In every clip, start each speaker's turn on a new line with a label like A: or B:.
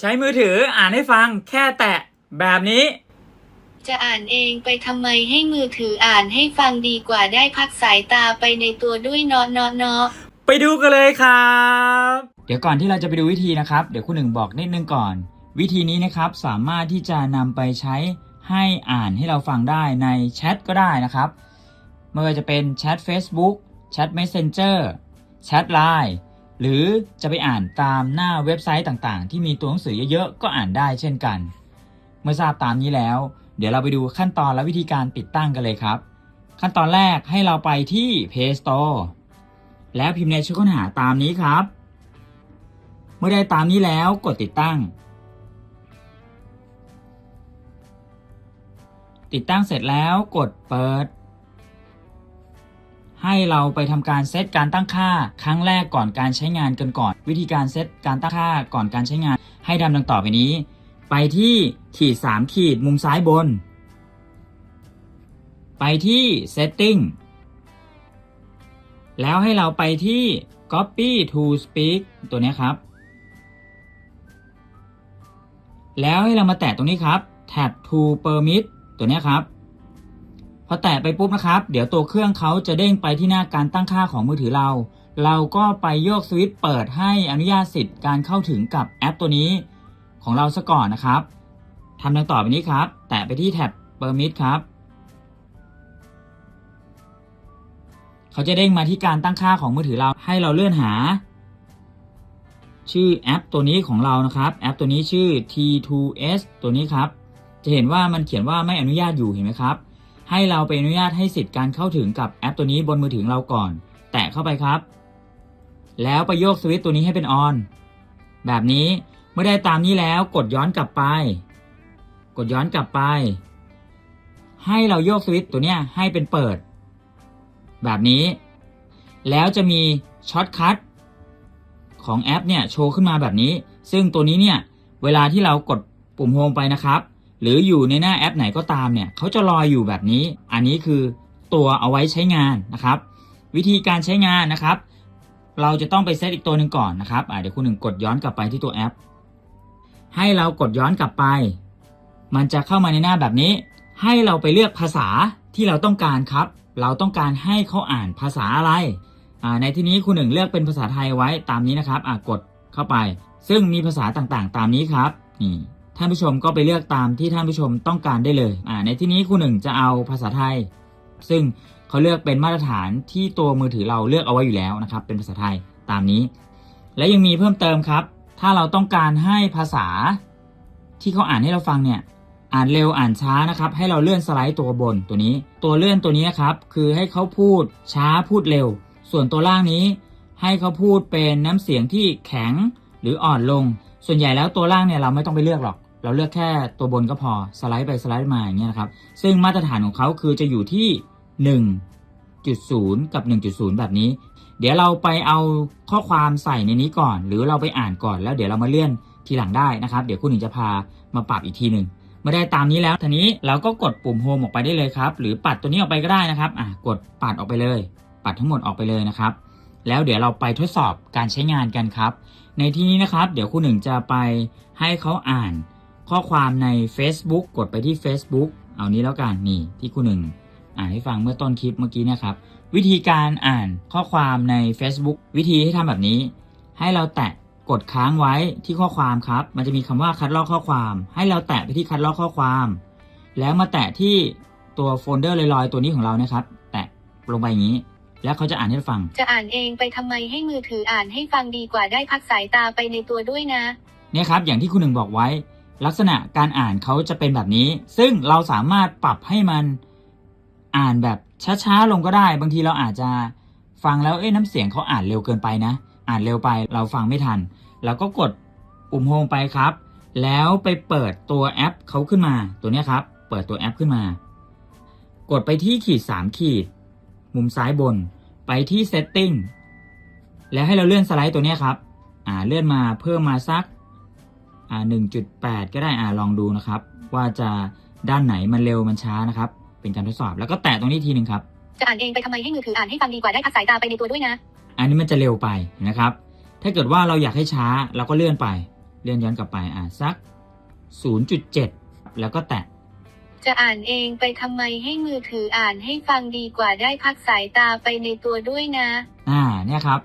A: ใช้มือถืออ่านให้ฟังแค่แตะแบบนี้
B: จะอ่านเองไปทำไมให้มือถืออ่านให้ฟังดีกว่าได้พักสายตาไปในตัวด้วยเนาะเนาะเนาะ
A: ไปดูกันเลยครับ เดี๋ยวก่อนที่เราจะไปดูวิธีนะครับ เดี๋ยวคุณหนึ่งบอกนิดนึงก่อน วิธีนี้นะครับสามารถที่จะนำไปใช้ให้อ่านให้เราฟังได้ในแชทก็ได้นะครับไม่ว่าจะเป็นแชท Facebook แชท Messenger แชท Line หรือจะไปอ่านตามหน้าเว็บไซต์ต่างๆ ที่มีตัวหนังสือเยอะๆ ก็อ่านได้เช่นกัน เมื่อทราบตามนี้แล้ว เดี๋ยวเราไปดูขั้นตอนและวิธีการติดตั้งกันเลยครับ ขั้นตอนแรกให้เราไปที่ Play Store แล้วพิมพ์ในชื่อค้นหาตามนี้ครับ เมื่อได้ตามนี้แล้วกดติดตั้ง ติดตั้งเสร็จแล้วกดเปิด ให้เราไปทำการเซตการตั้งค่า ครั้งแรกก่อนการใช้งานกันก่อน วิธีการเซตการตั้งค่าก่อนการใช้งาน ให้ทำดังต่อไปนี้ ไปที่ขีด 3 ขีดมุมซ้ายบน ไปที่ setting แล้วให้เราไปที่ copy to speak ตัวนี้ครับ แล้วให้เรามาแตะตรงนี้ครับ tab to permit ตัวนี้ครับ พอแตะไปปุ๊บนะครับ เดี๋ยวตัวเครื่องเขาจะเด้งไปที่หน้าการตั้งค่าของมือถือเรา เราก็ไปโยกสวิตช์เปิดให้อนุญาตสิทธิ์การเข้าถึงกับแอปตัวนี้ของเราซะก่อนนะครับทำดังต่อไปนี้ครับ แตะไปที่แท็บ permit ครับเขาจะเด้งมาที่การตั้งค่าของมือถือเราให้เราเลื่อนหา ชื่อแอปตัวนี้ของเรานะครับ แอปตัวนี้ชื่อ T2S ตัวนี้ครับ จะเห็นว่ามันเขียนว่าไม่อนุญาตอยู่เห็นไหมครับ ให้เราไปอนุญาตให้สิทธิ์การเข้าถึงกับแอปตัวนี้บนมือถือเราก่อน แตะเข้าไปครับ แล้วไปโยกสวิตช์ตัวนี้ให้เป็นออน แบบนี้เมื่อได้ตามนี้แล้วกดย้อนกลับไป กดย้อนกลับไป ให้เราโยกสวิตช์ตัวนี้ให้เป็นเปิด แบบนี้ แล้วจะมีช็อตคัทของแอปเนี่ยโชว์ขึ้นมาแบบนี้ ซึ่งตัวนี้เนี่ยเวลาที่เรากดปุ่มโฮมไปนะครับ หรืออยู่ในหน้าแอปไหนก็ตามเนี่ยเขาจะลอยอยู่แบบนี้ อันนี้คือตัวเอาไว้ใช้งานนะครับ วิธีการใช้งานนะครับ เราจะต้องไปเซตอีกตัวหนึ่งก่อนนะครับอะเดี๋ยวคุณหนึ่งกดย้อนกลับไปที่ตัวแอป ให้เรากดย้อนกลับไป มันจะเข้ามาในหน้าแบบนี้ ให้เราไปเลือกภาษาที่เราต้องการครับ เราต้องการให้เขาอ่านภาษาอะไรในที่นี้คุณหนึ่งเลือกเป็นภาษาไทยไว้ตามนี้นะครับกดเข้าไป ซึ่งมีภาษาต่างๆ ตามนี้ครับนี่ ท่านผู้ชมก็ไปเลือกตามที่ท่านผู้ชมต้องการได้เลยอ่าในที่นี้คุณหนึ่งจะเอาภาษาไทย ซึ่งเขาเลือกเป็นมาตรฐานที่ตัวมือถือเราเลือกเอาไว้อยู่แล้วนะครับ เป็นภาษาไทยตามนี้ และยังมีเพิ่มเติมครับ ถ้าเราต้องการให้ภาษาที่เขาอ่านให้เราฟังเนี่ยอ่านเร็วอ่านช้านะครับ ให้เราเลื่อนสไลด์ตัวบนตัวนี้ ตัวเลื่อนตัวนี้ครับ คือให้เขาพูดช้าพูดเร็ว ส่วนตัวล่างนี้ ให้เขาพูดเป็นน้ำเสียงที่แข็งหรืออ่อนลง ส่วนใหญ่แล้วตัวล่างเนี่ยเราไม่ต้องไปเลือกหรอก เราเลือกแค่ตัวบนก็พอสไลด์ไปสไลด์มาอย่างเงี้ยนะครับซึ่งมาตรฐานของเขาคือจะอยู่ที่ 1.0 กับ 1.0 แบบนี้ เดี๋ยวเราไปเอาข้อความใส่ในนี้ก่อน หรือเราไปอ่านก่อนแล้วเดี๋ยวเรามาเลื่อนทีหลังได้นะครับ เดี๋ยวคุณหนึ่งจะพามาปรับอีกทีหนึ่งเมื่อได้ตามนี้แล้วทีนี้เราก็กดปุ่มโฮมออกไปได้เลยครับ หรือปัดตัวนี้ออกไปก็ได้นะครับอะกดปัดออกไปเลย ปัดทั้งหมดออกไปเลยนะครับ แล้วเดี๋ยวเราไปทดสอบการใช้งานกันครับ ในที่นี้นะครับ เดี๋ยวคุณหนึ่งจะไปให้เขาอ่าน ข้อความใน Facebook กดไปที่ Facebook เอานี้แล้วกันนี่ที่คุณหนึ่งอ่านให้ฟังเมื่อต้นคลิปเมื่อกี้เนะครับ วิธีการอ่านข้อความใน Facebook วิธีให้ทำแบบนี้ ให้เราแตะกดค้างไว้ที่ข้อความครับ มันจะมีคำว่าคัดลอกข้อความ ให้เราแตะไปที่คัดลอกข้อความ แล้วมาแตะที่ตัวโฟลเดอร์ลอยๆ ตัวนี้ของเรานะครับ แตะลงไปอย่างนี้ แล้วเขาจะอ่านให้เราฟัง
B: จะอ่านเองไปทำไมให้มือถืออ่านให้ฟังดีกว่าได้พักสายตาไปในตัวด้วยนะ
A: เนี่ยครับ อย่างที่คุณหนึ่งบอกไว้ ลักษณะการอ่านเขาจะเป็นแบบนี้ ซึ่งเราสามารถปรับให้มันอ่านแบบช้าๆลงก็ได้ บางทีเราอาจจะฟังแล้วเอ้ยน้ำเสียงเขาอ่านเร็วเกินไปนะ อ่านเร็วไปเราฟังไม่ทันเราก็กดปุ่มโฮมไปครับ แล้วไปเปิดตัวแอปเขาขึ้นมา ตัวนี้ครับ เปิดตัวแอปขึ้นมา กดไปที่ขีด 3 ขีด มุมซ้ายบน ไปที่ setting แล้วให้เราเลื่อนสไลด์ตัวนี้ครับ อ่าเลื่อนมาเพิ่มมาสัก อ่า1.8 ก็ได้อ่าลองดูนะครับ ว่าจะด้านไหนมันเร็วมันช้านะครับ เป็นการทดสอบแล้วก็แตะตรงนี้ทีหนึ่งครับ
B: จะอ่านเองไปทำไมให้มือถืออ่านให้ฟังดีกว่าได้พักสายตาไปในตัวด้วยนะ
A: อันนี้มันจะเร็วไปนะครับ ถ้าเกิดว่าเราอยากให้ช้าเราก็เลื่อนไป เลื่อนย้อนกลับไปอะสัก 0.7 แล้วก็แตะ
B: จะอ่านเองไปทำไมให้มือถืออ่านให้ฟังดีกว่าได้พักสายตาไปในตัวด้วยนะ
A: อ่าเนี่ยครับ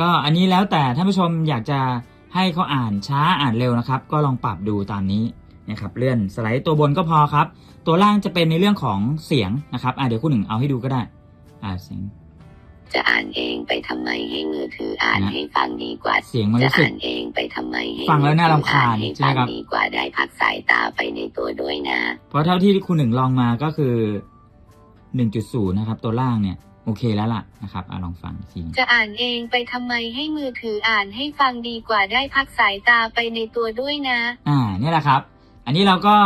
A: ก็อันนี้แล้วแต่ท่านผู้ชมอยากจะ ให้เขาอ่านช้าอ่านเร็วนะครับ ก็ลองปรับดูตามนี้นะครับเลื่อนสไลด์ตัวบนก็พอครับ ตัวล่างจะเป็นในเรื่องของเสียงนะครับอ่าเดี๋ยวคุณหนึ่งเอาให้ดูก็ได้อ่าเสียง
B: จะอ่านเองไปทำไมให้มือถืออ่าน
A: นะ
B: ให้ฟังดีกว่า
A: เสียงมัน
B: จะ
A: รู้สึก
B: อ่านเองไปทำไมให้
A: ฟังแล้วน่ารำคาญ
B: มือถืออ่นให้
A: ใช่ไหมครับ
B: ฟังดีกว่าได้พักสายตาไปในตัวด้วยนะ
A: เพราะเท่าที่คุณหนึ่งลองมาก็คือ 1.0 นะครับ ตัวล่างเนี่ย โอเคแล้วล่ะนะครับอ่าลองฟังอีกที
B: จะอ่านเองไปทำไมให้มือถืออ่านให้ฟังดีกว่าได้พักสายตาไปในตัวด้วยนะ
A: อ่าเนี่ยแหละครับ อันนี้เราก็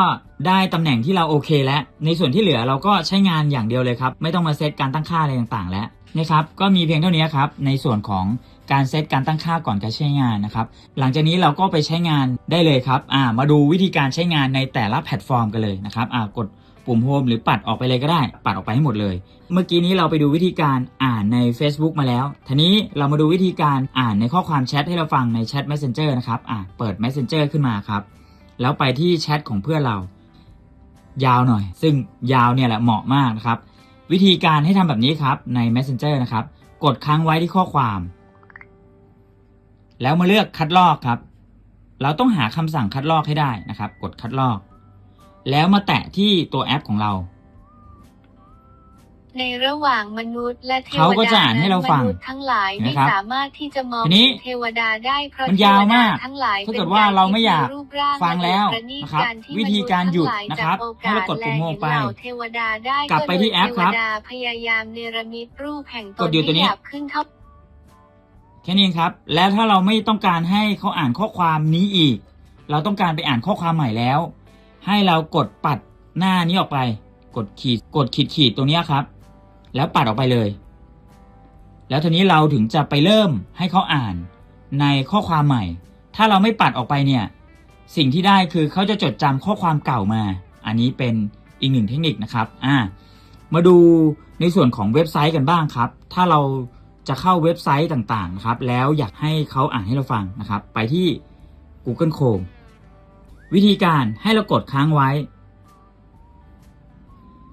A: ได้ตำแหน่งที่เราโอเคแล้ว ในส่วนที่เหลือเราก็ใช้งานอย่างเดียวเลยครับ ไม่ต้องมาเซตการตั้งค่าอะไรต่างๆ แล้วนะครับก็มีเพียงเท่านี้ครับ ในส่วนของการเซตการตั้งค่าก่อนการใช้งานนะครับ หลังจากนี้เราก็ไปใช้งานได้เลยครับอ่ามาดูวิธีการใช้งานในแต่ละแพลตฟอร์มกันเลยนะครับอ่ากด ปุ่มโฮมหรือปัดออกไปเลยก็ได้ ปัดออกไปให้หมดเลย เมื่อกี้นี้เราไปดูวิธีการอ่านใน Facebook มาแล้ว ทีนี้เรามาดูวิธีการอ่านในข้อความแชทให้เราฟังในแชท Messenger นะครับอะเปิด Messenger ขึ้นมาครับ แล้วไปที่แชทของเพื่อนเรา ยาวหน่อย ซึ่งยาวเนี่ยแหละเหมาะมากนะครับ วิธีการให้ทำแบบนี้ครับใน Messenger นะครับ กดค้างไว้ที่ข้อความ แล้วมาเลือกคัดลอกครับ เราต้องหาคำสั่งคัดลอกให้ได้นะครับ กดคัดลอก แล้วมาแตะที่ตัวแอปของเรา
B: ในระหว่างมนุษย์และเทว
A: เขาก็จะ
B: ดา
A: อ่านให้เราฟัง
B: มนุษย์ทั้งหลาย
A: เห็นไหม
B: ไม่
A: ครับ
B: สามารถที่จะมอง
A: ทีนี้
B: เห็นเทวดาได้เพราะ
A: มัน
B: เท
A: ยาว
B: วดามา
A: ก
B: ทั้งหลาย
A: ถ้าเกิด
B: ป็น
A: ว่าเราไม่อยาก
B: รูปร่าง
A: ฟังแล้ว
B: และประณีต
A: นะครับ
B: การที่
A: วิธีการหยุด
B: มษ
A: นะครับ
B: ทั้งหลาย
A: ให้เรากดปุ่มโฮมไป
B: จัโอกาสและเห็นเหล่าเทวดาได้
A: กลับไปที่แอปครับ
B: โดยเทวดาพยายามเนรมิตรูปแห่งต
A: ก
B: น
A: ดอยู่ตัวนี้
B: ให้หยาบขึ้นเท่า
A: แค่นี้เองครับ แล้วถ้าเราไม่ต้องการให้เขาอ่านข้อความนี้อีก เราต้องการไปอ่านข้อความใหม่แล้ว ให้เรากดปัดหน้านี้ออกไป กดขีดกดขีดขีดตรงนี้ครับ แล้วปัดออกไปเลย แล้วทีนี้เราถึงจะไปเริ่มให้เขาอ่านในข้อความใหม่ ถ้าเราไม่ปัดออกไปเนี่ย สิ่งที่ได้คือเขาจะจดจำข้อความเก่ามา อันนี้เป็นอีกหนึ่งเทคนิคนะครับอ่ามาดูในส่วนของเว็บไซต์กันบ้างครับ ถ้าเราจะเข้าเว็บไซต์ต่างๆนะครับ แล้วอยากให้เขาอ่านให้เราฟังนะครับ ไปที่ Google Chrome วิธีการให้เรากดค้างไว้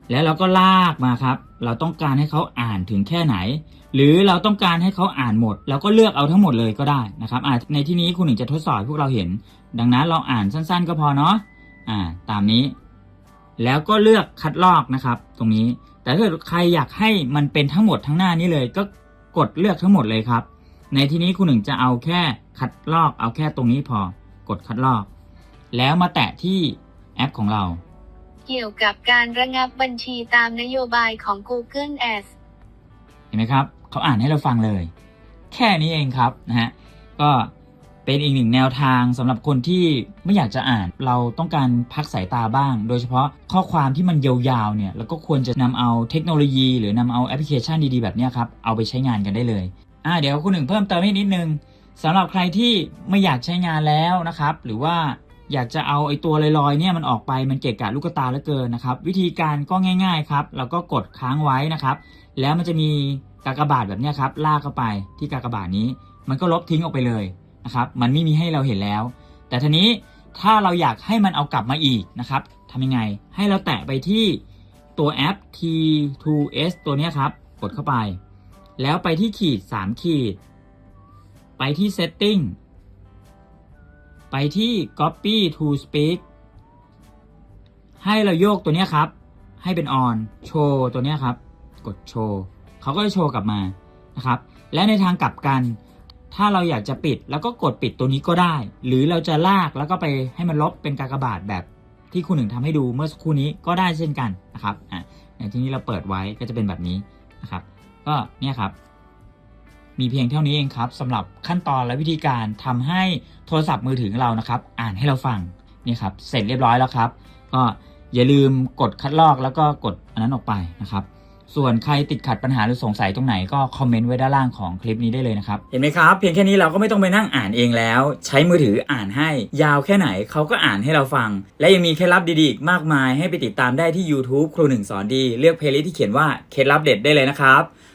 A: แล้วเราก็ลากมาครับ เราต้องการให้เขาอ่านถึงแค่ไหน หรือเราต้องการให้เขาอ่านหมดเราก็เลือกเอาทั้งหมดเลยก็ได้นะครับอ่าในที่นี้คุณหนึ่งจะทดสอบให้พวกเราเห็น ดังนั้นเราอ่านสั้น ๆ ก็พอเนาะอ่า ตามนี้ แล้วก็เลือกคัดลอกนะครับ ตรงนี้ แต่ถ้าเกิดใครอยากให้มันเป็นทั้งหมดทั้งหน้านี้เลย ก็กดเลือกทั้งหมดเลยครับ ในที่นี้คุณหนึ่งจะเอาแค่คัดลอกเอาแค่ตรงนี้พอกดคัดลอก แล้วมาแตะที่แอปของเรา
B: เกี่ยวกับการระงับบัญชีตามนโยบายของ Google Ads
A: เห็นไหมครับ เขาอ่านให้เราฟังเลย แค่นี้เองครับนะฮะก็เป็นอีกหนึ่งแนวทางสำหรับคนที่ไม่อยากจะอ่านเราต้องการพักสายตาบ้าง โดยเฉพาะข้อความที่มันยาวๆเนี่ยแล้วก็ควรจะนำเอาเทคโนโลยี หรือนำเอาแอปพลิเคชันดีๆแบบเนี้ยครับเอาไปใช้งานกันได้เลยอ่าเดี๋ยวคุณหนึ่งเพิ่มเติมให้นิดนึงสำหรับใครที่ไม่อยากใช้งานแล้วนะครับ หรือว่า อยากจะเอาไอ้ตัวลอยๆเนี่ยมันออกไปมันเกะกะลูกตาเหลือเกินนะครับ วิธีการก็ง่าย ๆครับเราก็กดค้างไว้นะครับ แล้วมันจะมีกากบาทแบบนี้ครับลากเข้าไปที่กากบาทนี้ มันก็ลบทิ้งออกไปเลยนะครับ มันไม่มีให้เราเห็นแล้ว แต่ทีนี้ถ้าเราอยากให้มันเอากลับมาอีกนะครับทำยังไงให้เราแตะไปที่ตัวแอป T2S ตัวนี้ครับ กดเข้าไป แล้วไปที่ขีด 3 ขีด ไปที่ Setting ไปที่ Copy to Speak ให้เราโยกตัวนี้ครับ ให้เป็น on โชว์ตัวนี้ครับ กดโชว์เขาก็จะโชว์กลับมานะครับ และในทางกลับกัน ถ้าเราอยากจะปิดแล้วก็กดปิดตัวนี้ก็ได้ หรือเราจะลากแล้วก็ไปให้มันลบเป็นกากบาทแบบที่คุณหนึ่งทำให้ดูเมื่อสักครู่นี้ก็ได้เช่นกันนะครับอะอย่าที่นี้เราเปิดไว้ก็จะเป็นแบบนี้นะครับ ก็เนี่ยครับ มีเพียงเท่านี้เองครับสำหรับขั้นตอนและวิธีการทำให้โทรศัพท์มือถือเรานะครับ อ่านให้เราฟังนี่ครับเสร็จเรียบร้อยแล้วครับ ก็อย่าลืมกดคัดลอกแล้วก็กดอันนั้นออกไปนะครับ ส่วนใครติดขัดปัญหาหรือสงสัยตรงไหนก็คอมเมนต์ไว้ด้านล่างของคลิปนี้ได้เลยนะครับ เห็นไหมครับ เพียงแค่นี้เราก็ไม่ต้องไปนั่งอ่านเองแล้ว ใช้มือถืออ่านให้ยาวแค่ไหนเขาก็อ่านให้เราฟัง และยังมีเคล็ดลับดีๆอีกมากมายให้ไปติดตามได้ที่ YouTube ครูหนึ่งสอนดี เลือกเพลย์ลิสต์ที่เขียนว่าเคล็ดลับเด็ดได้เลยนะครับ